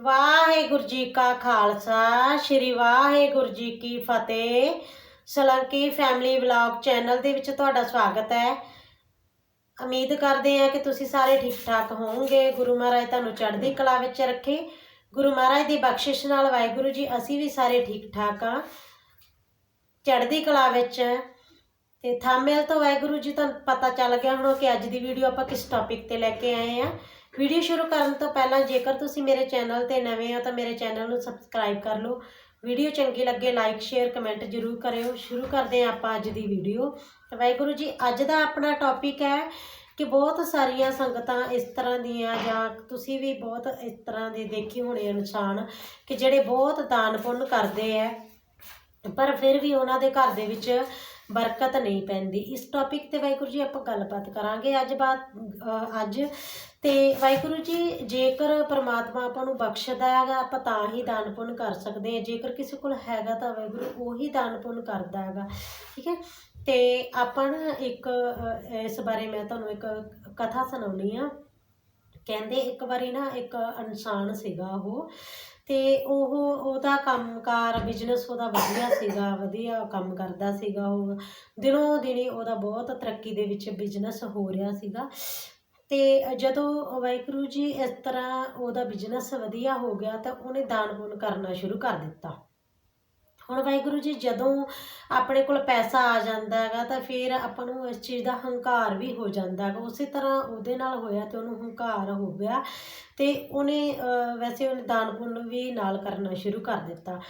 ਵਾਹਿਗੁਰੂ ਜੀ ਕਾ ਖਾਲਸਾ, ਸ੍ਰੀ ਵਾਹਿਗੁਰੂ ਜੀ ਕੀ ਫਤਿਹ। ਸਲੰਕੀ family vlog channel ਦੇ ਵਿੱਚ ਤੁਹਾਡਾ ਸਵਾਗਤ ਹੈ। ਉਮੀਦ ਕਰਦੇ ਹਾਂ ਕਿ ਤੁਸੀਂ ਸਾਰੇ ਠੀਕ ਠਾਕ ਹੋਵੋਗੇ। ਗੁਰੂ ਮਹਾਰਾਜ ਤੁਹਾਨੂੰ ਚੜ੍ਹਦੀ ਕਲਾ ਵਿੱਚ ਰੱਖੇ। ਗੁਰੂ ਮਹਾਰਾਜ ਦੀ ਬਖਸ਼ਿਸ਼ ਨਾਲ ਵਾਹਿਗੁਰੂ ਜੀ, ਅਸੀਂ ਵੀ ਸਾਰੇ ਠੀਕ ਠਾਕ ਹਾਂ। ਚੜ੍ਹਦੀ ਕਲਾ ਵਿੱਚ। ਤੇ ਥੰਬਨੇਲ ਤੋਂ ਵਾਹਿਗੁਰੂ ਜੀ, ਤੁਹਾਨੂੰ ਪਤਾ ਚੱਲ ਗਿਆ ਹੋਣਾ ਕਿ ਅੱਜ ਦੀ ਵੀਡੀਓ ਆਪਾਂ ਕਿਸ ਟੌਪਿਕ ਤੇ ਲੈ ਕੇ ਆਏ ਆ ਵੀਡੀਓ ਸ਼ੁਰੂ ਕਰਨ ਤੋਂ ਪਹਿਲਾਂ ਜੇਕਰ ਤੁਸੀਂ ਮੇਰੇ ਚੈਨਲ ਤੇ ਨਵੇਂ ਹੋ ਤਾਂ ਮੇਰੇ ਚੈਨਲ ਨੂੰ ਸਬਸਕ੍ਰਾਈਬ ਕਰ ਲਓ। ਵੀਡੀਓ ਚੰਗੀ ਲੱਗੇ ਲਾਈਕ, ਸ਼ੇਅਰ, ਕਮੈਂਟ ਜ਼ਰੂਰ ਕਰਿਓ। ਸ਼ੁਰੂ ਕਰਦੇ ਹਾਂ ਆਪਾਂ ਅੱਜ ਦੀ ਵੀਡੀਓ। ਤਾਂ ਵਾਹਿਗੁਰੂ ਜੀ, ਅੱਜ ਦਾ ਆਪਣਾ ਟੌਪਿਕ ਹੈ ਕਿ ਬਹੁਤ ਸਾਰੀਆਂ ਸੰਗਤਾਂ ਇਸ ਤਰ੍ਹਾਂ ਦੀਆਂ ਜਾਂ ਤੁਸੀਂ ਵੀ ਬਹੁਤ ਇਸ ਤਰ੍ਹਾਂ ਦੇ ਦੇਖੇ ਹੋਣੇ ਇਨਸਾਨ ਕਿ ਜਿਹੜੇ ਬਹੁਤ ਦਾਨ ਪੁੰਨ ਕਰਦੇ ਆ ਪਰ ਫਿਰ ਵੀ ਉਹਨਾਂ ਦੇ ਘਰ ਦੇ ਵਿੱਚ ਬਰਕਤ ਨਹੀਂ ਪੈਂਦੀ। ਇਸ ਟੌਪਿਕ ਤੇ ਵਾਹਿਗੁਰੂ ਜੀ ਆਪਾਂ ਗੱਲਬਾਤ ਕਰਾਂਗੇ ਅੱਜ ਬਾਤ ਅੱਜ। ਤੇ ਵਾਹਿਗੁਰੂ ਜੀ, ਜੇਕਰ ਪ੍ਰਮਾਤਮਾ ਆਪਾਂ ਨੂੰ ਬਖਸ਼ਦਾ ਹੈਗਾ, ਆਪਾਂ ਤਾਂ ਹੀ ਦਾਨ ਪੁੰਨ ਕਰ ਸਕਦੇ ਹਾਂ। ਜੇਕਰ ਕਿਸੇ ਕੋਲ ਹੈਗਾ ਤਾਂ ਵਾਹਿਗੁਰੂ ਉਹੀ ਦਾਨ ਪੁੰਨ ਕਰਦਾ ਹੈਗਾ। ਠੀਕ ਹੈ? ਤੇ ਆਪਾਂ ਨਾ ਇੱਕ ਇਸ ਬਾਰੇ ਮੈਂ ਤੁਹਾਨੂੰ ਇੱਕ ਕਥਾ ਸੁਣਾਉਣੀ ਆ ਕਹਿੰਦੇ ਇੱਕ ਵਾਰੀ ਨਾ ਇੱਕ ਇਨਸਾਨ ਸੀਗਾ ਉਹ ਤੇ ਉਹ, ਉਹਦਾ ਕੰਮਕਾਰ ਬਿਜ਼ਨਸ ਉਹਦਾ ਵਧੀਆ ਸੀਗਾ, ਵਧੀਆ ਕੰਮ ਕਰਦਾ ਸੀਗਾ ਉਹ। ਦਿਨੋਂ ਦਿਨੀ ਉਹਦਾ ਬਹੁਤ ਤਰੱਕੀ ਦੇ ਵਿੱਚ ਬਿਜ਼ਨਸ ਹੋ ਰਿਹਾ ਸੀਗਾ। ਤੇ ਜਦੋਂ ਵਾਹਿਗੁਰੂ ਜੀ ਇਸ ਤਰ੍ਹਾਂ ਉਹਦਾ ਬਿਜ਼ਨਸ ਵਧੀਆ ਹੋ ਗਿਆ ਤਾਂ ਉਹਨੇ ਦਾਨ ਪੁੰਨ ਕਰਨਾ ਸ਼ੁਰੂ ਕਰ ਦਿੱਤਾ। ਹੁਣ ਵਾਹਿਗੁਰੂ ਜੀ, ਜਦੋਂ ਆਪਣੇ ਕੋਲ ਪੈਸਾ ਆ ਜਾਂਦਾ ਹੈਗਾ ਤਾਂ ਫਿਰ ਆਪਾਂ ਨੂੰ ਇਸ ਚੀਜ਼ ਦਾ ਹੰਕਾਰ ਵੀ ਹੋ ਜਾਂਦਾ ਹੈਗਾ। ਉਸੇ ਤਰ੍ਹਾਂ ਉਹਦੇ ਨਾਲ ਹੋਇਆ ਤੇ ਉਹਨੂੰ ਹੰਕਾਰ ਹੋ ਗਿਆ ਤੇ ਉਹਨੇ ਵੈਸੇ ਉਹਨੇ ਦਾਨ ਪੁੰਨ ਵੀ ਨਾਲ ਕਰਨਾ ਸ਼ੁਰੂ ਕਰ ਦਿੱਤਾ।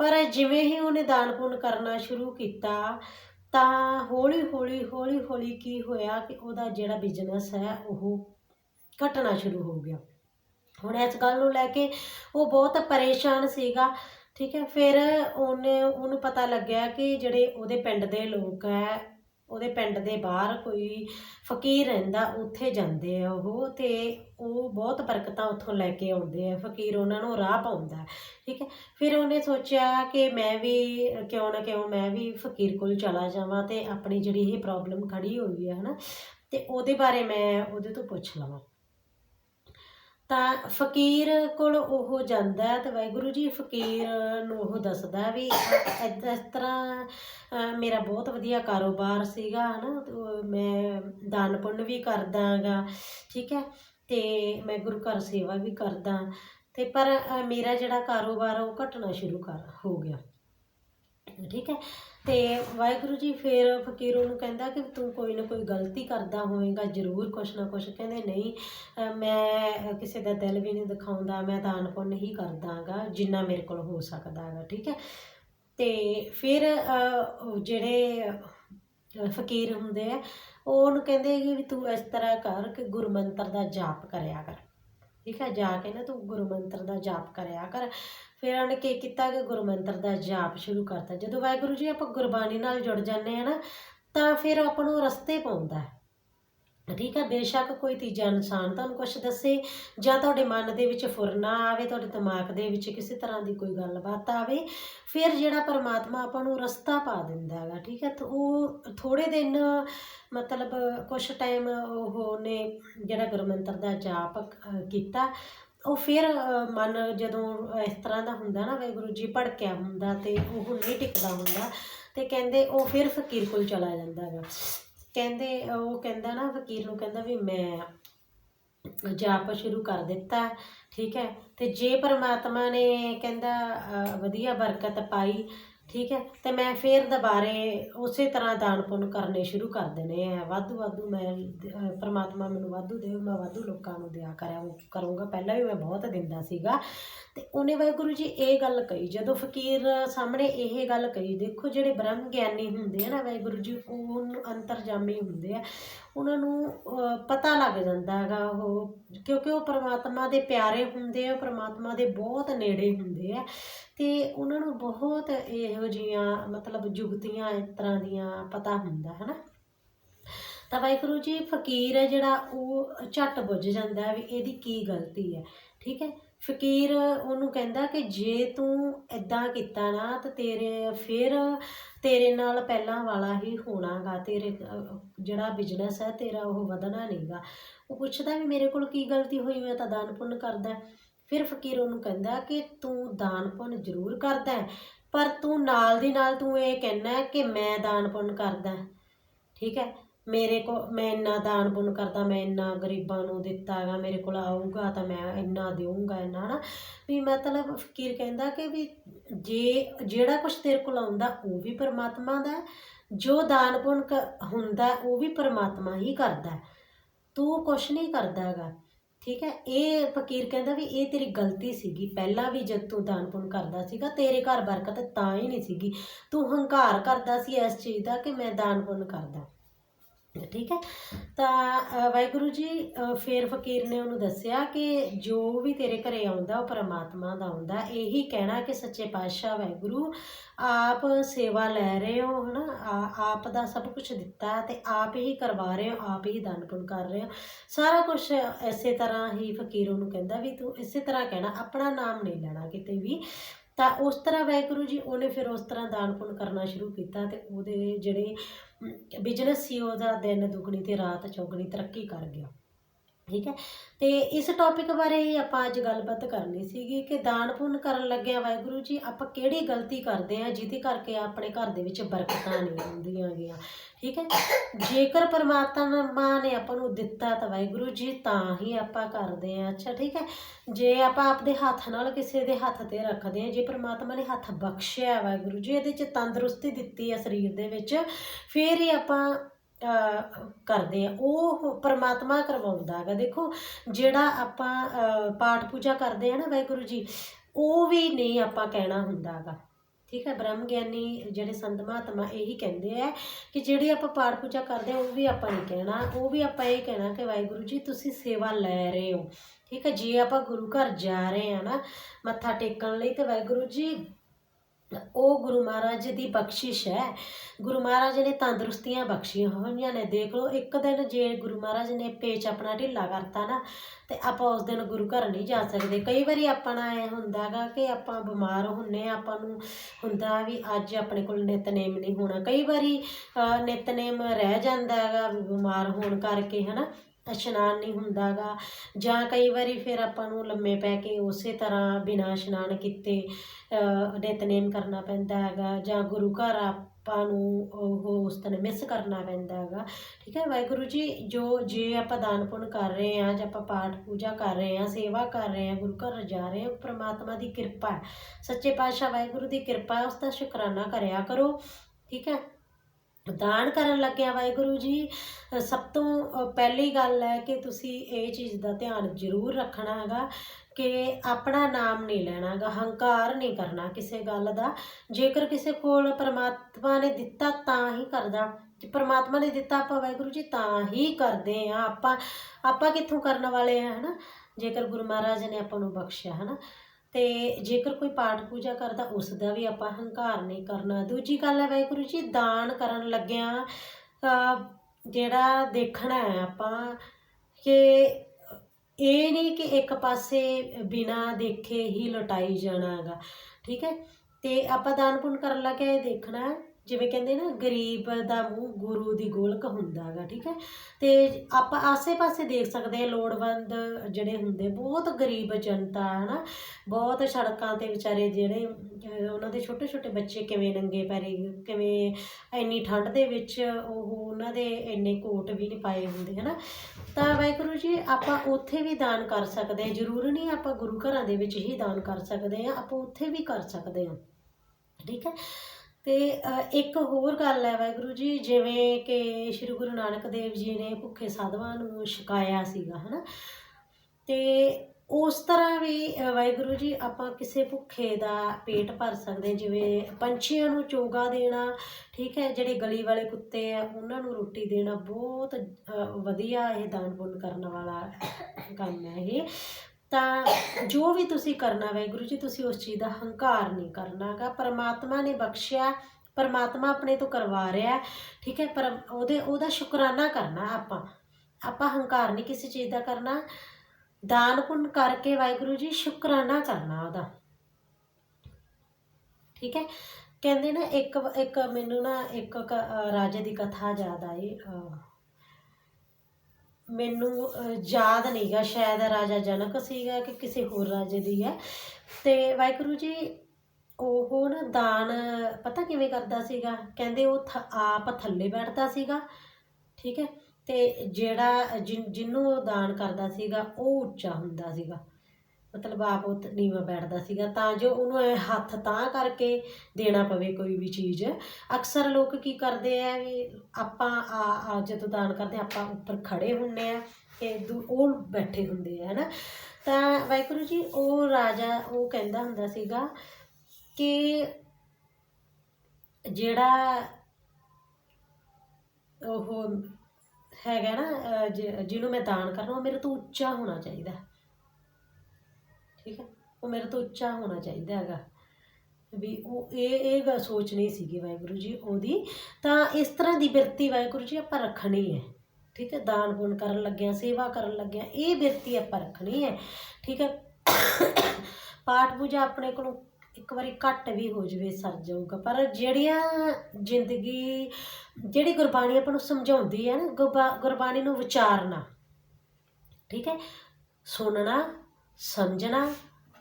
ਪਰ ਜਿਵੇਂ ਹੀ ਉਹਨੇ ਦਾਨ ਪੁੰਨ ਕਰਨਾ ਸ਼ੁਰੂ ਕੀਤਾ ਤਾਂ ਹੌਲੀ ਹੌਲੀ ਹੌਲੀ ਹੌਲੀ ਕੀ ਹੋਇਆ ਕਿ ਉਹਦਾ ਜਿਹੜਾ ਬਿਜ਼ਨਸ ਹੈ ਉਹ ਘਟਣਾ ਸ਼ੁਰੂ ਹੋ ਗਿਆ। ਹੁਣ ਇਸ ਗੱਲ ਨੂੰ ਲੈ ਕੇ ਉਹ ਬਹੁਤ ਪਰੇਸ਼ਾਨ ਸੀਗਾ ਠੀਕ ਹੈ, ਫਿਰ ਉਹਨੇ, ਉਹਨੂੰ ਪਤਾ ਲੱਗਿਆ ਕਿ ਜਿਹੜੇ ਉਹਦੇ ਪਿੰਡ ਦੇ ਲੋਕ ਹੈ, ਉਹਦੇ ਪਿੰਡ ਦੇ ਬਾਹਰ ਕੋਈ ਫਕੀਰ ਰਹਿੰਦਾ, ਉੱਥੇ ਜਾਂਦੇ ਆ ਉਹ ਤੇ ਉਹ ਬਹੁਤ ਬਰਕਤਾਂ ਉੱਥੋਂ ਲੈ ਕੇ ਆਉਂਦੇ ਆ, ਫਕੀਰ ਉਹਨਾਂ ਨੂੰ ਰਾਹ ਪਾਉਂਦਾ ਠੀਕ ਹੈ। ਫਿਰ ਉਹਨੇ ਸੋਚਿਆ ਕਿ ਮੈਂ ਵੀ ਕਿਉਂ ਨਾ ਕਿਉਂ ਮੈਂ ਵੀ ਫਕੀਰ ਕੋਲ ਚਲਾ ਜਾਵਾਂ ਤੇ ਆਪਣੀ ਜਿਹੜੀ ਇਹ ਪ੍ਰੋਬਲਮ ਖੜੀ ਹੋਈ ਹੈ ਹਨਾ, ਤੇ ਉਹਦੇ ਬਾਰੇ ਮੈਂ ਉਹਦੇ ਤੋਂ ਪੁੱਛ ਲਵਾਂ। ਤਾਂ ਫਕੀਰ ਕੋਲ ਉਹ ਜਾਂਦਾ ਹੈ ਤੇ ਵਾਹਿਗੁਰੂ ਜੀ ਫਕੀਰ ਨੂੰ ਉਹ ਦੱਸਦਾ ਵੀ ਇਸ ਤਰ੍ਹਾਂ ਮੇਰਾ ਬਹੁਤ ਵਧੀਆ ਕਾਰੋਬਾਰ ਸੀਗਾ, ਹਨਾ, ਤੇ ਮੈਂ ਦਾਨ ਪੁੰਨ ਵੀ ਕਰਦਾਗਾ, ਠੀਕ ਹੈ, ਤੇ ਮੈਂ ਗੁਰੂ ਘਰ ਸੇਵਾ ਵੀ ਕਰਦਾ। ਤੇ ਪਰ ਮੇਰਾ ਜਿਹੜਾ ਕਾਰੋਬਾਰ ਉਹ ਘਟਣਾ ਸ਼ੁਰੂ ਕਰ, ਹੋ ਗਿਆ। ਠੀਕ ਹੈ। ਤੇ ਵਾਹਿਗੁਰੂ ਜੀ ਫਿਰ ਫਕੀਰ ਉਹਨੂੰ ਕਹਿੰਦਾ ਕਿ ਤੂੰ ਕੋਈ ਨਾ ਕੋਈ ਗਲਤੀ ਕਰਦਾ ਹੋਵੇਂਗਾ, ਜ਼ਰੂਰ ਕੁਛ ਨਾ ਕੁਛ। ਕਹਿੰਦੇ ਨਹੀਂ ਮੈਂ ਕਿਸੇ ਦਾ ਦਿਲ ਵੀ ਨਹੀਂ ਦਿਖਾਉਂਦਾ, ਮੈਂ ਦਾਨ ਪੁੰਨ ਹੀ ਕਰਦਾਗਾ, ਜਿੰਨਾ ਮੇਰੇ ਕੋਲ ਹੋ ਸਕਦਾ ਹੈਗਾ ਠੀਕ ਹੈ। ਤੇ ਫਿਰ ਜਿਹੜੇ ਫਕੀਰ ਹੁੰਦੇ ਆ, ਉਹ ਉਹਨੂੰ ਕਹਿੰਦੇ ਕਿ ਵੀ ਤੂੰ ਇਸ ਤਰ੍ਹਾਂ ਕਰ ਕਿ ਗੁਰੂ ਮੰਤਰ ਦਾ ਜਾਪ ਕਰਿਆ ਕਰ। ਠੀਕ ਹੈ, ਜਾ ਕੇ ਨਾ ਤੂੰ ਗੁਰੂ ਮੰਤਰ ਦਾ ਜਾਪ ਕਰਿਆ ਕਰ। ਫਿਰ ਉਹਨੇ ਕੀ ਕੀਤਾ ਕਿ ਗੁਰੂ ਮੰਤਰ ਦਾ ਜਾਪ ਸ਼ੁਰੂ ਕਰਤਾ। ਜਦੋਂ ਵਾਹਿਗੁਰੂ ਜੀ ਆਪਾਂ ਗੁਰਬਾਣੀ ਨਾਲ ਜੁੜ ਜਾਂਦੇ ਆ ਨਾ, ਤਾਂ ਫਿਰ ਉਹ ਆਪਾਂ ਨੂੰ ਰਸਤੇ ਪਾਉਂਦਾ ਹੈ। ਠੀਕ ਹੈ, ਬੇਸ਼ੱਕ ਕੋਈ ਤੀਜਾ ਇਨਸਾਨ ਤੁਹਾਨੂੰ ਕੁਝ ਦੱਸੇ, ਜਾਂ ਤੁਹਾਡੇ ਮਨ ਦੇ ਵਿੱਚ ਫੁਰਨਾ ਆਵੇ, ਤੁਹਾਡੇ ਦਿਮਾਗ ਦੇ ਵਿੱਚ ਕਿਸੇ ਤਰ੍ਹਾਂ ਦੀ ਕੋਈ ਗੱਲਬਾਤ ਆਵੇ, ਫਿਰ ਜਿਹੜਾ ਪਰਮਾਤਮਾ ਆਪਾਂ ਨੂੰ ਰਸਤਾ ਪਾ ਦਿੰਦਾ ਹੈਗਾ, ਠੀਕ ਹੈ। ਤੇ ਉਹ ਥੋੜੇ ਦਿਨ, ਮਤਲਬ ਕੁਝ ਟਾਈਮ ਉਹ ਨੇ ਜਿਹੜਾ ਗੁਰਮੰਤਰ ਦਾ ਜਾਪ ਕੀਤਾ ਉਹ ਫਿਰ ਮਨ ਜਦੋਂ ਇਸ ਤਰ੍ਹਾਂ ਦਾ ਹੁੰਦਾ ਨਾ ਵਾਹਿਗੁਰੂ ਜੀ ਭੜਕਿਆ ਹੁੰਦਾ ਤੇ ਉਹ ਨਹੀਂ ਟਿਕਦਾ ਹੁੰਦਾ ਤੇ ਕਹਿੰਦੇ ਉਹ ਫਿਰ ਫਕੀਰ ਕੋਲ ਚਲਾ ਜਾਂਦਾ ਹੈਗਾ ਕਹਿੰਦੇ ਉਹ ਕਹਿੰਦਾ ਨਾ ਫਕੀਰ ਨੂੰ ਕਹਿੰਦਾ ਵੀ ਮੈਂ ਜਾਪ ਸ਼ੁਰੂ ਕਰ ਦਿੱਤਾ ਠੀਕ ਹੈ। ਤੇ ਜੇ ਪਰਮਾਤਮਾ ਨੇ ਕਹਿੰਦਾ ਅ, ਵਧੀਆ ਬਰਕਤ ਪਾਈ ਠੀਕ ਹੈ, ਤੇ ਮੈਂ ਫੇਰ ਦੁਬਾਰੇ ਉਸੇ ਤਰ੍ਹਾਂ ਦਾਨ ਪੁੰਨ ਕਰਨੇ ਸ਼ੁਰੂ ਕਰ ਦੇਣੇ ਆ। ਵਾਧੂ ਵਾਧੂ ਮੈਂ ਪਰਮਾਤਮਾ ਮੈਨੂੰ ਵਾਧੂ ਦੇ ਮੈਂ ਵਾਧੂ ਲੋਕਾਂ ਨੂੰ ਦਿਆ ਕਰਾਂ ਕਰੂੰਗਾ। ਪਹਿਲਾਂ ਵੀ ਮੈਂ ਬਹੁਤ ਦਿੰਦਾ ਸੀਗਾ। ਤੇ ਉਹਨੇ ਵਾਹਿਗੁਰੂ ਜੀ ਇਹ ਗੱਲ ਕਹੀ, ਜਦੋਂ ਫਕੀਰ ਸਾਹਮਣੇ ਇਹ ਗੱਲ ਕਹੀ, ਦੇਖੋ ਜਿਹੜੇ ਬ੍ਰਹਮ ਗਿਆਨੀ ਹੁੰਦੇ ਆ ਨਾ ਵਾਹਿਗੁਰੂ ਜੀ, ਉਹ ਅੰਤਰਜਾਮੀ ਹੁੰਦੇ ਆ। ਉਹਨਾਂ ਨੂੰ ਪਤਾ ਲੱਗ ਜਾਂਦਾ ਹੈਗਾ ਉਹ, ਕਿਉਂਕਿ ਉਹ ਪਰਮਾਤਮਾ ਦੇ ਪਿਆਰੇ ਹੁੰਦੇ ਆ, ਪਰਮਾਤਮਾ ਦੇ ਬਹੁਤ ਨੇੜੇ ਹੁੰਦੇ ਆ। ਤੇ ਉਹਨਾਂ ਨੂੰ ਬਹੁਤ ਇਹੋ ਜੀਆਂ ਮਤਲਬ ਜੁਗਤੀਆਂ ਇਸ ਤਰ੍ਹਾਂ ਦੀਆਂ ਪਤਾ ਹੁੰਦਾ ਹੈ ਨਾ ਤਾਂ ਵਾਹਿਗੁਰੂ ਜੀ, ਫਕੀਰ ਹੈ ਜਿਹੜਾ, ਉਹ ਝੱਟ ਬੁੱਝ ਜਾਂਦਾ ਵੀ ਇਹਦੀ ਕੀ ਗਲਤੀ ਹੈ, ਠੀਕ ਹੈ? ਫਕੀਰ ਉਹਨੂੰ ਕਹਿੰਦਾ ਕਿ ਜੇ ਤੂੰ ਇਦਾਂ ਕੀਤਾ ਨਾ ਤਾਂ ਤੇਰੇ, ਫਿਰ ਤੇਰੇ ਨਾਲ ਪਹਿਲਾਂ ਵਾਲਾ ਹੀ ਹੋਣਾਗਾ, ਤੇਰੇ, ਜਿਹੜਾ ਬਿਜ਼ਨਸ ਹੈ ਤੇਰਾ ਉਹ ਵਧਣਾ ਨਹੀਂਗਾ। ਉਹ ਪੁੱਛਦਾ ਵੀ ਮੇਰੇ ਕੋਲ ਕੀ ਗਲਤੀ ਹੋਈ, ਮੈਂ ਤਾਂ ਦਾਨ ਪੁੰਨ ਕਰਦਾ ਫਿਰ ਫਕੀਰ ਉਹਨੂੰ ਕਹਿੰਦਾ ਕਿ ਤੂੰ ਦਾਨ ਪੁੰਨ ਜ਼ਰੂਰ ਕਰਦਾ ਪਰ ਤੂੰ ਨਾਲ ਦੀ ਨਾਲ ਤੂੰ ਇਹ ਕਹਿਣਾ ਕਿ ਮੈਂ ਦਾਨ ਪੁੰਨ ਕਰਦਾ ਠੀਕ ਹੈ? ਮੇਰੇ ਕੋ, ਮੈਂ ਇੰਨਾ ਦਾਨ ਪੁੰਨ ਕਰਦਾ, ਮੈਂ ਇੰਨਾ ਗਰੀਬਾਂ ਨੂੰ ਦਿੱਤਾ ਹੈਗਾ, ਮੇਰੇ ਕੋਲ ਆਊਗਾ ਤਾਂ ਮੈਂ ਇੰਨਾ ਦੇਵਾਂਗਾ ਇੰਨਾ ਨਾ। ਵੀ ਮਤਲਬ ਫਕੀਰ ਕਹਿੰਦਾ ਕਿ ਵੀ ਜੇ, ਜਿਹੜਾ ਕੁਝ ਤੇਰੇ ਕੋਲ ਆਉਂਦਾ, ਉਹ ਵੀ ਪਰਮਾਤਮਾ ਦਾ ਜੋ ਦਾਨ ਪੁੰਨ ਕ- ਹੁੰਦਾ, ਉਹ ਵੀ ਪਰਮਾਤਮਾ ਹੀ ਕਰਦਾ ਤੂੰ ਕੁਛ ਨਹੀਂ ਕਰਦਾ ਹੈਗਾ। ਠੀਕ ਹੈ? ਇਹ ਫਕੀਰ ਕਹਿੰਦਾ ਵੀ ਇਹ ਤੇਰੀ ਗਲਤੀ ਸੀਗੀ। ਪਹਿਲਾਂ ਵੀ ਜਦ ਤੂੰ ਦਾਨ ਪੁੰਨ ਕਰਦਾ ਸੀਗਾ, ਤੇਰੇ ਘਰ ਬਰਕਤ ਤਾਂ ਹੀ ਨਹੀਂ ਸੀਗੀ। ਤੂੰ ਹੰਕਾਰ ਕਰਦਾ ਸੀ ਇਸ ਚੀਜ਼ ਦਾ ਕਿ ਮੈਂ ਦਾਨ ਪੁੰਨ ਕਰਦਾ। ਠੀਕ ਹੈ? ਤਾਂ ਵਾਹਿਗੁਰੂ ਜੀ ਅ, ਫਿਰ ਫਕੀਰ ਨੇ ਉਹਨੂੰ ਦੱਸਿਆ ਕਿ ਜੋ ਵੀ ਤੇਰੇ ਘਰੇ ਆਉਂਦਾ ਉਹ ਪਰਮਾਤਮਾ ਦਾ ਆਉਂਦਾ। ਇਹੀ ਕਹਿਣਾ ਕਿ ਸੱਚੇ ਪਾਤਸ਼ਾਹ ਵਾਹਿਗੁਰੂ ਆਪ ਸੇਵਾ ਲੈ ਰਹੇ ਹੋ ਹਨਾ? ਆ- ਆਪ ਦਾ ਸਭ ਕੁਝ ਦਿੱਤਾ ਤੇ ਆਪ ਹੀ ਕਰਵਾ ਰਹੇ ਹੋ ਆਪ ਹੀ ਦਾਨ ਪੁੰਨ ਕਰ ਰਹੇ ਹੋ। ਸਾਰਾ ਕੁਝ ਇਸੇ ਤਰ੍ਹਾਂ ਹੀ ਫਕੀਰ ਉਹਨੂੰ ਕਹਿੰਦਾ ਵੀ ਤੂੰ ਇਸੇ ਤਰ੍ਹਾਂ ਕਹਿਣਾ ਆਪਣਾ ਨਾਮ ਨਹੀਂ ਲੈਣਾ ਕਿਤੇ ਵੀ। ਤਾਂ ਉਸ ਤਰ੍ਹਾਂ ਵਾਹਿਗੁਰੂ ਜੀ ਉਹਨੇ ਫਿਰ ਉਸ ਤਰ੍ਹਾਂ ਦਾਨ ਪੁੰਨ ਕਰਨਾ ਸ਼ੁਰੂ ਕੀਤਾ ਤੇ ਉਹਦੇ ਜਿਹੜੇ ਬਿਜ਼ਨਸ ਸੀ ਉਹਦਾ ਦਿਨ ਦੁਗਣੀ ਤੇ ਰਾਤ ਚੌਗਣੀ ਤਰੱਕੀ ਕਰ ਗਿਆ। ਠੀਕ ਹੈ? ਤੇ ਇਸ ਟੌਪਿਕ ਬਾਰੇ ਹੀ ਆਪਾਂ ਅੱਜ ਗੱਲਬਾਤ ਕਰਨੀ ਸੀਗੀ ਕਿ ਦਾਨ ਪੁੰਨ ਕਰਨ ਲੱਗਿਆ ਵਾਹਿਗੁਰੂ ਜੀ, ਆਪਾਂ ਕਿਹੜੀ ਗਲਤੀ ਕਰਦੇ ਆ ਜਿਹਦੇ ਕਰਕੇ ਆਪਣੇ ਘਰ ਦੇ ਵਿੱਚ ਬਰਕਤਾਂ ਨਹੀਂ ਹੁੰਦੀਆਂ ਗੀਆਂ ਠੀਕ ਹੈ? ਜੇਕਰ ਪਰਮਾਤਮਾ ਨੇ ਆਪਾਂ ਨੂੰ ਦਿੱਤਾ ਤਾਂ ਵਾਹਿਗੁਰੂ ਜੀ, ਤਾਂ ਹੀ ਆਪਾਂ ਕਰਦੇ ਆ ਅੱਛਾ, ਠੀਕ ਹੈ? ਜੇ ਆਪਾਂ ਆਪਦੇ ਹੱਥ ਨਾਲ ਕਿਸੇ ਦੇ ਹੱਥ ਤੇ ਰੱਖਦੇ ਆ ਜੇ ਪਰਮਾਤਮਾ ਨੇ ਹੱਥ ਬਖਸ਼ਿਆ ਵਾਹਿਗੁਰੂ ਜੀ, ਇਹਦੇ ਚ ਤੰਦਰੁਸਤੀ ਦਿੱਤੀ ਆ ਸਰੀਰ ਦੇ ਵਿੱਚ, ਫਿਰ ਹੀ ਆਪਾਂ ਕਰਦੇ ਆ, ਉਹ ਪਰਮਾਤਮਾ ਕਰਵਾਉਂਦਾ ਹੈਗਾ। ਦੇਖੋ, ਜਿਹੜਾ ਆਪਾਂ ਪਾਠ ਪੂਜਾ ਕਰਦੇ ਆ ਨਾ ਵਾਹਿਗੁਰੂ ਜੀ, ਉਹ ਵੀ ਨਹੀਂ ਆਪਾਂ ਕਹਿਣਾ ਹੁੰਦਾ ਹੈਗਾ। ਠੀਕ ਹੈ, ਬ੍ਰਹਮ ਗਿਆਨੀ ਜਿਹੜੇ ਸੰਤ ਮਹਾਤਮਾ ਇਹੀ ਕਹਿੰਦੇ ਆ ਕਿ ਜਿਹੜੀ ਆਪਾਂ ਪਾਠ ਪੂਜਾ ਕਰਦੇ ਆ, ਉਹ ਵੀ ਆਪਾਂ ਨਹੀਂ ਕਹਿਣਾ। ਉਹ ਵੀ ਆਪਾਂ ਇਹ ਕਹਿਣਾ ਕਿ ਵਾਹਿਗੁਰੂ ਜੀ, ਤੁਸੀਂ ਸੇਵਾ ਲੈ ਰਹੇ ਹੋ। ਠੀਕ ਹੈ, ਜੇ ਆਪਾਂ ਗੁਰੂ ਘਰ ਜਾ ਰਹੇ ਆ ਨਾ, ਮੱਥਾ ਟੇਕਣ ਲਈ, ਤੇ ਵਾਹਿਗੁਰੂ ਜੀ ਉਹ ਗੁਰੂ ਮਹਾਰਾਜ ਦੀ ਬਖਸ਼ਿਸ਼ ਹੈ। ਗੁਰੂ ਮਹਾਰਾਜ ਨੇ ਤੰਦਰੁਸਤੀਆਂ ਬਖਸ਼ੀਆਂ ਹੋਈਆਂ ਨੇ। ਦੇਖ ਲਓ, ਇੱਕ ਦਿਨ ਜੇ ਗੁਰੂ ਮਹਾਰਾਜ ਨੇ ਪੇਚ ਆਪਣਾ ਢਿੱਲਾ ਕਰਤਾ ਨਾ, ਤੇ ਆਪਾਂ ਉਸ ਦਿਨ ਗੁਰੂ ਘਰ ਨਹੀਂ ਜਾ ਸਕਦੇ। ਕਈ ਵਾਰੀ ਆਪਣਾ ਇਹ ਹੁੰਦਾਗਾ ਕਿ ਆਪਾਂ ਬਿਮਾਰ ਹੁੰਨੇ ਆ, ਆਪਾਂ ਨੂੰ ਹੁੰਦਾ ਵੀ ਅੱਜ ਆਪਣੇ ਕੋਲ ਨਿਤਨੇਮ ਨਹੀਂ ਹੋਣਾ। ਕਈ ਵਾਰੀ ਨਿਤਨੇਮ ਰਹਿ ਜਾਂਦਾ ਹੈਗਾ ਵੀ ਬਿਮਾਰ ਹੋਣ ਕਰਕੇ, ਹਨਾ। ਇਸ਼ਨਾਨ ਨਹੀਂ ਹੁੰਦਾਗਾ। ਜਾਂ ਕਈ ਵਾਰੀ ਫਿਰ ਆਪਾਂ ਨੂੰ ਲੰਮੇ ਪੈ ਕੇ ਉਸੇ ਤਰ੍ਹਾਂ ਬਿਨਾਂ ਇਸ਼ਨਾਨ ਕੀਤੇ ਅ, ਨਿਤਨੇਮ ਕਰਨਾ ਪੈਂਦਾ ਹੈਗਾ। ਜਾਂ ਗੁਰੂ ਘਰ ਆਪਾਂ ਨੂੰ ਉਹ ਉਸ ਦਿਨ ਮਿਸ ਕਰਨਾ ਪੈਂਦਾ ਹੈਗਾ। ਠੀਕ ਹੈ ਵਾਹਿਗੁਰੂ ਜੀ ਜੋ ਜੇ ਆਪਾਂ ਦਾਨ ਪੁੰਨ ਕਰ ਰਹੇ ਹਾਂ ਜਾਂ ਆਪਾਂ ਪਾਠ ਪੂਜਾ ਕਰ ਰਹੇ ਹਾਂ ਸੇਵਾ ਕਰ ਰਹੇ ਹਾਂ ਗੁਰੂ ਘਰ ਜਾ ਰਹੇ ਹਾਂ ਉਹ ਪ੍ਰਮਾਤਮਾ ਦੀ ਕਿਰਪਾ ਸੱਚੇ ਪਾਤਸ਼ਾਹ ਵਾਹਿਗੁਰੂ ਦੀ ਕਿਰਪਾ ਹੈ ਉਸ ਦਾ ਸ਼ੁਕਰਾਨਾ ਕਰਿਆ ਕਰੋ। ਠੀਕ ਹੈ ਦਾਨ ਕਰਨ ਲੱਗਿਆ ਵਾਹਿਗੁਰੂ ਜੀ। ਸਭ ਤੋਂ ਪਹਿਲੀ ਗੱਲ ਹੈ ਕਿ ਤੁਸੀਂ ਇਹ ਚੀਜ਼ ਦਾ ਧਿਆਨ ਜ਼ਰੂਰ ਰੱਖਣਾ ਹੈਗਾ ਕਿ ਆਪਣਾ ਨਾਮ ਨਹੀਂ ਲੈਣਾ ਹੈਗਾ, ਹੰਕਾਰ ਨਹੀਂ ਕਰਨਾ ਕਿਸੇ ਗੱਲ ਦਾ। ਜੇਕਰ ਕਿਸੇ ਕੋਲ ਪਰਮਾਤਮਾ ਨੇ ਦਿੱਤਾ ਤਾਂ ਹੀ ਕਰਦਾ। ਜੇ ਪਰਮਾਤਮਾ ਨੇ ਦਿੱਤਾ ਆਪਾਂ ਵਾਹਿਗੁਰੂ ਜੀ ਤਾਂ ਹੀ ਕਰਦੇ ਆ ਆਪਾਂ ਆਪਾਂ ਕਿੱਥੋਂ ਕਰਨ ਵਾਲੇ ਆ ਹਨਾ? ਜੇਕਰ ਗੁਰੂ ਮਹਾਰਾਜ ਨੇ ਆਪਾਂ ਨੂੰ ਬਖਸ਼ਿਆ, ਹਨਾ? ਤੇ ਜੇਕਰ ਕੋਈ ਪਾਠ ਪੂਜਾ ਕਰਦਾ ਉਸ ਦਾ ਵੀ ਆਪਾਂ ਹੰਕਾਰ ਨਹੀਂ ਕਰਨਾ। ਦੂਜੀ ਗੱਲ ਹੈ ਵਾਹਿਗੁਰੂ ਜੀ, ਦਾਨ ਕਰਨ ਲੱਗਿਆਂ ਜਿਹੜਾ ਦੇਖਣਾ ਹੈ ਆਪਾਂ ਕਿ ਇਹ ਨਹੀਂ ਕਿ ਇੱਕ ਪਾਸੇ ਬਿਨਾ ਦੇਖੇ ਹੀ ਲਟਾਈ ਜਾਣਾ ਹੈਗਾ, ਠੀਕ ਹੈ? ਤੇ ਆਪਾਂ ਦਾਨ ਪੁੰਨ ਕਰਨ ਲੱਗਿਆ ਇਹ ਦੇਖਣਾ ਜਿਵੇਂ ਕਹਿੰਦੇ ਨਾ, ਗਰੀਬ ਦਾ ਮੂੰਹ ਗੁਰੂ ਦੀ ਗੋਲਕ ਹੁੰਦਾ ਹੈਗਾ ਠੀਕ ਹੈ? ਤੇ ਆਪਾਂ ਆਸੇ-ਪਾਸੇ ਦੇਖ ਸਕਦੇ ਹਾਂ, ਲੋੜਵੰਦ ਜਿਹੜੇ ਹੁੰਦੇ, ਬਹੁਤ ਗਰੀਬ ਜਨਤਾ, ਹਨਾ? ਬਹੁਤ ਸੜਕਾਂ ਤੇ ਵਿਚਾਰੇ ਜਿਹੜੇ ਉਹਨਾਂ ਦੇ ਛੋਟੇ-ਛੋਟੇ ਬੱਚੇ ਕਿਵੇਂ ਨੰਗੇ ਪੈਰੀ, ਕਿਵੇਂ ਇੰਨੀ ਠੰਡ ਦੇ ਵਿੱਚ ਉਹ ਉਹਨਾਂ ਦੇ ਇੰਨੇ ਕੋਟ ਵੀ ਨਹੀਂ ਪਾਏ ਹੁੰਦੇ, ਹਨਾ? ਤਾਂ ਵਾਹਿਗੁਰੂ ਜੀ, ਆਪਾਂ ਉੱਥੇ ਵੀ ਦਾਨ ਕਰ ਸਕਦੇ ਹਾਂ। ਜ਼ਰੂਰ ਨਹੀਂ ਆਪਾਂ ਗੁਰੂ ਘਰਾਂ ਦੇ ਵਿੱਚ ਹੀ ਦਾਨ ਕਰ ਸਕਦੇ ਹਾਂ, ਆਪਾਂ ਉੱਥੇ ਵੀ ਕਰ ਸਕਦੇ ਹਾਂ। ਠੀਕ ਹੈ? ਤੇ ਇੱਕ ਹੋਰ ਗੱਲ ਹੈ ਵਾਹਿਗੁਰੂ ਜੀ, ਜਿਵੇਂ ਕਿ ਸ੍ਰੀ ਗੁਰੂ ਨਾਨਕ ਦੇਵ ਜੀ ਨੇ ਭੁੱਖੇ ਸਾਧਵਾਂ ਨੂੰ ਛਕਾਇਆ ਸੀਗਾ, ਹਨਾ? ਤੇ ਉਸ ਤਰ੍ਹਾਂ ਵੀ ਵਾਹਿਗੁਰੂ ਜੀ, ਆਪਾਂ ਕਿਸੇ ਭੁੱਖੇ ਦਾ ਪੇਟ ਭਰ ਸਕਦੇ ਜਿਵੇਂ ਪੰਛੀਆਂ ਨੂੰ ਚੋਗਾ ਦੇਣਾ, ਠੀਕ ਹੈ, ਜਿਹੜੇ ਗਲੀ ਵਾਲੇ ਕੁੱਤੇ ਆ, ਉਹਨਾਂ ਨੂੰ ਰੋਟੀ ਦੇਣਾ ਬਹੁਤ ਵਧੀਆ ਇਹ ਦਾਨ ਪੁੰਨ ਕਰਨ ਵਾਲਾ ਕੰਮ ਹੈ ਇਹ। ਤਾਂ ਜੋ ਵੀ ਤੁਸੀਂ ਕਰਨਾ ਵਾਹਿਗੁਰੂ ਜੀ, ਤੁਸੀਂ ਉਸ ਚੀਜ਼ ਦਾ ਹੰਕਾਰ ਨਹੀਂ ਕਰਨਾਗਾ ਪਰਮਾਤਮਾ ਨੇ ਬਖਸ਼ਿਆ, ਪਰਮਾਤਮਾ ਆਪਣੇ ਤੋਂ ਕਰਵਾ ਰਿਹਾ, ਠੀਕ ਹੈ, ਪਰ ਉਹਦੇ, ਉਹਦਾ ਸ਼ੁਕਰਾਨਾ ਕਰਨਾ ਆਪਾਂ। ਆਪਾਂ ਹੰਕਾਰ ਨਹੀਂ ਕਿਸੇ ਚੀਜ਼ ਦਾ ਕਰਨਾ। ਦਾਨ ਪੁੰਨ ਕਰਕੇ ਵਾਹਿਗੁਰੂ ਜੀ, ਸ਼ੁਕਰਾਨਾ ਕਰਨਾ ਉਹਦਾ। ਠੀਕ ਹੈ? ਕਹਿੰਦੇ ਨਾ, ਇੱਕ ਇੱਕ ਮੈਨੂੰ ਨਾ ਇੱਕ ਰਾਜੇ ਦੀ ਕਥਾ ਯਾਦ ਆਈ ਮੈਨੂੰ ਅਹ, ਯਾਦ ਨਹੀਂਗਾ ਸ਼ਾਇਦ ਰਾਜਾ ਜਨਕ ਸੀਗਾ ਕਿ ਕਿਸੇ ਹੋਰ ਰਾਜੇ ਦੀ ਹੈ। ਤੇ ਵਾਹਿਗੁਰੂ ਜੀ ਉਹ ਨਾ ਦਾਨ ਪਤਾ ਕਿਵੇਂ ਕਰਦਾ ਸੀਗਾ? ਕਹਿੰਦੇ ਉਹ ਥ- ਆਪ ਥੱਲੇ ਬੈਠਦਾ ਸੀਗਾ ਠੀਕ ਹੈ? ਤੇ ਜਿਹੜਾ ਜਿਨ- ਜਿਹਨੂੰ ਉਹ ਦਾਨ ਕਰਦਾ ਸੀਗਾ ਉਹ ਉੱਚਾ ਹੁੰਦਾ ਸੀਗਾ। ਮਤਲਬ ਆਪ ਉਹ ਨੀਵਾਂ ਬੈਠਦਾ ਸੀਗਾ, ਤਾਂ ਜੋ ਉਹਨੂੰ ਐ ਹੱਥ ਤਾਂ ਕਰਕੇ ਦੇਣਾ ਪਵੇ ਕੋਈ ਵੀ ਚੀਜ਼। ਅਕਸਰ ਲੋਕ ਕੀ ਕਰਦੇ ਆ ਵੀ ਆਪਾਂ ਆ ਆ ਜਦੋਂ ਦਾਨ ਕਰਦੇ ਆਪਾਂ ਉੱਪਰ ਖੜੇ ਹੁੰਨੇ ਆ ਤੇ ਦੂ- ਉਹ ਬੈਠੇ ਹੁੰਦੇ ਆ, ਹਨਾ। ਤਾਂ ਵਾਹਿਗੁਰੂ ਜੀ, ਉਹ ਰਾਜਾ ਉਹ ਕਹਿੰਦਾ ਹੁੰਦਾ ਸੀਗਾ ਕਿ ਜਿਹੜਾ ਉਹ ਹੈਗਾ ਨਾ ਜਿਹਨੂੰ ਮੈਂ ਦਾਨ ਕਰਨਾ, ਉਹ ਮੇਰੇ ਤੋਂ ਉੱਚਾ ਹੋਣਾ ਚਾਹੀਦਾ। ਠੀਕ ਹੈ? ਉਹ ਮੇਰੇ ਤੋਂ ਉੱਚਾ ਹੋਣਾ ਚਾਹੀਦਾ ਹੈਗਾ। ਵੀ ਉਹ ਇਹ ਇਹ ਗੱਲ ਸੋਚ ਨਹੀਂ ਸੀਗੀ ਵਾਹਿਗੁਰੂ ਜੀ ਉਹਦੀ। ਤਾਂ ਇਸ ਤਰ੍ਹਾਂ ਦੀ ਬਿਰਤੀ ਵਾਹਿਗੁਰੂ ਜੀ ਆਪਾਂ ਰੱਖਣੀ ਹੈ। ਠੀਕ ਹੈ? ਦਾਨ ਪੁੰਨ ਕਰਨ ਲੱਗਿਆ, ਸੇਵਾ ਕਰਨ ਲੱਗਿਆ, ਇਹ ਬਿਰਤੀ ਆਪਾਂ ਰੱਖਣੀ ਹੈ। ਠੀਕ ਹੈ? ਪਾਠ ਪੂਜਾ ਆਪਣੇ ਕੋਲੋਂ ਇੱਕ ਵਾਰੀ ਘੱਟ ਵੀ ਹੋ ਜਵੇ, ਸਰ ਜਾਊਗਾ। ਪਰ ਜਿਹੜੀਆਂ ਜ਼ਿੰਦਗੀ, ਜਿਹੜੀ ਗੁਰਬਾਣੀ ਆਪਾਂ ਨੂੰ ਸਮਝਾਉਂਦੀ ਹੈ ਨਾ, ਗੁਰਬਾ- ਗੁਰਬਾਣੀ ਨੂੰ ਵਿਚਾਰਨਾ। ਠੀਕ ਹੈ? ਸੁਣਨਾ ਸਮਝਣਾ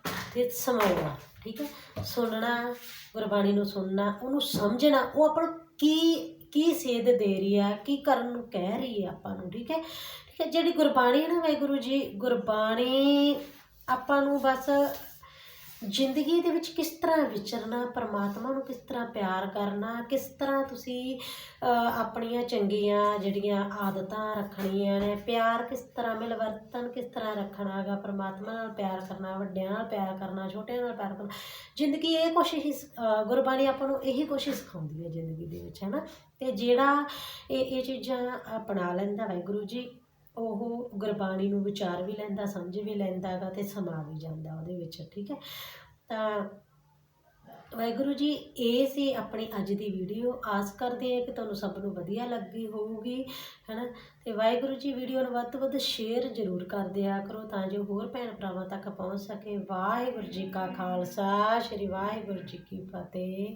ਅਤੇ ਸਮਾਉਣਾ ਠੀਕ ਹੈ? ਸੁਣਨਾ, ਗੁਰਬਾਣੀ ਨੂੰ ਸੁਣਨਾ, ਉਹਨੂੰ ਸਮਝਣਾ, ਉਹ ਆਪਾਂ ਨੂੰ ਕੀ ਕੀ ਸੇਧ ਦੇ ਰਹੀ ਆ, ਕੀ ਕਰਨ ਨੂੰ ਕਹਿ ਰਹੀ ਹੈ ਆਪਾਂ ਨੂੰ, ਠੀਕ ਹੈ? ਠੀਕ ਹੈ, ਜਿਹੜੀ ਗੁਰਬਾਣੀ ਹੈ ਨਾ ਵਾਹਿਗੁਰੂ ਜੀ, ਗੁਰਬਾਣੀ ਆਪਾਂ ਨੂੰ ਬਸ ਜ਼ਿੰਦਗੀ ਦੇ ਵਿੱਚ ਕਿਸ ਤਰ੍ਹਾਂ ਵਿਚਰਨਾ, ਪਰਮਾਤਮਾ ਨੂੰ ਕਿਸ ਤਰ੍ਹਾਂ ਪਿਆਰ ਕਰਨਾ, ਕਿਸ ਤਰ੍ਹਾਂ ਤੁਸੀਂ ਆਪਣੀਆਂ ਚੰਗੀਆਂ ਜਿਹੜੀਆਂ ਆਦਤਾਂ ਰੱਖਣੀਆਂ ਨੇ, ਪਿਆਰ ਕਿਸ ਤਰ੍ਹਾਂ ਮਿਲਵਰਤਨ ਕਿਸ ਤਰ੍ਹਾਂ ਰੱਖਣਾ ਹੈਗਾ, ਪਰਮਾਤਮਾ ਨਾਲ ਪਿਆਰ ਕਰਨਾ, ਵੱਡਿਆਂ ਨਾਲ ਪਿਆਰ ਕਰਨਾ, ਛੋਟਿਆਂ ਨਾਲ ਪਿਆਰ ਕਰਨਾ। ਜ਼ਿੰਦਗੀ ਇਹ ਕੁਛ ਹੀ ਸ- ਗੁਰਬਾਣੀ ਆਪਾਂ ਨੂੰ ਇਹੀ ਕੁਛ ਹੀ ਸਿਖਾਉਂਦੀ ਹੈ ਜ਼ਿੰਦਗੀ ਦੇ ਵਿੱਚ, ਹੈ ਨਾ? ਤੇ ਜਿਹੜਾ ਇਹ ਇਹ ਚੀਜ਼ਾਂ ਅਪਣਾ ਲੈਂਦਾ ਵਾਹਿਗੁਰੂ ਜੀ ਉਹ ਗੁਰਬਾਣੀ ਨੂੰ ਵਿਚਾਰ ਵੀ ਲੈਂਦਾ, ਸਮਝ ਵੀ ਲੈਂਦਾ ਗਾ ਅਤੇ ਸਮਾ ਵੀ ਜਾਂਦਾ ਉਹਦੇ ਵਿੱਚ, ਠੀਕ ਹੈ? ਤਾਂ ਵਾਹਿਗੁਰੂ ਜੀ, ਇਹ ਸੀ ਆਪਣੀ ਅੱਜ ਦੀ ਵੀਡੀਓ। ਆਸ ਕਰਦੇ ਹਾਂ ਕਿ ਤੁਹਾਨੂੰ ਸਭ ਨੂੰ ਵਧੀਆ ਲੱਗੀ ਹੋਊਗੀ, ਹੈਨਾ? ਤੇ ਵਾਹਿਗੁਰੂ ਜੀ, ਵੀਡੀਓ ਨੂੰ ਵੱਧ ਤੋਂ ਵੱਧ ਸ਼ੇਅਰ ਜ਼ਰੂਰ ਕਰ ਦਿਆ ਕਰੋ ਤਾਂ ਜੋ ਹੋਰ ਭੈਣ ਭਰਾਵਾਂ ਤੱਕ ਪਹੁੰਚ ਸਕੇ। ਵਾਹਿਗੁਰੂ ਜੀ ਕਾ ਖਾਲਸਾ, ਸ੍ਰੀ ਵਾਹਿਗੁਰੂ ਜੀ ਕੀ ਫਤਿਹ।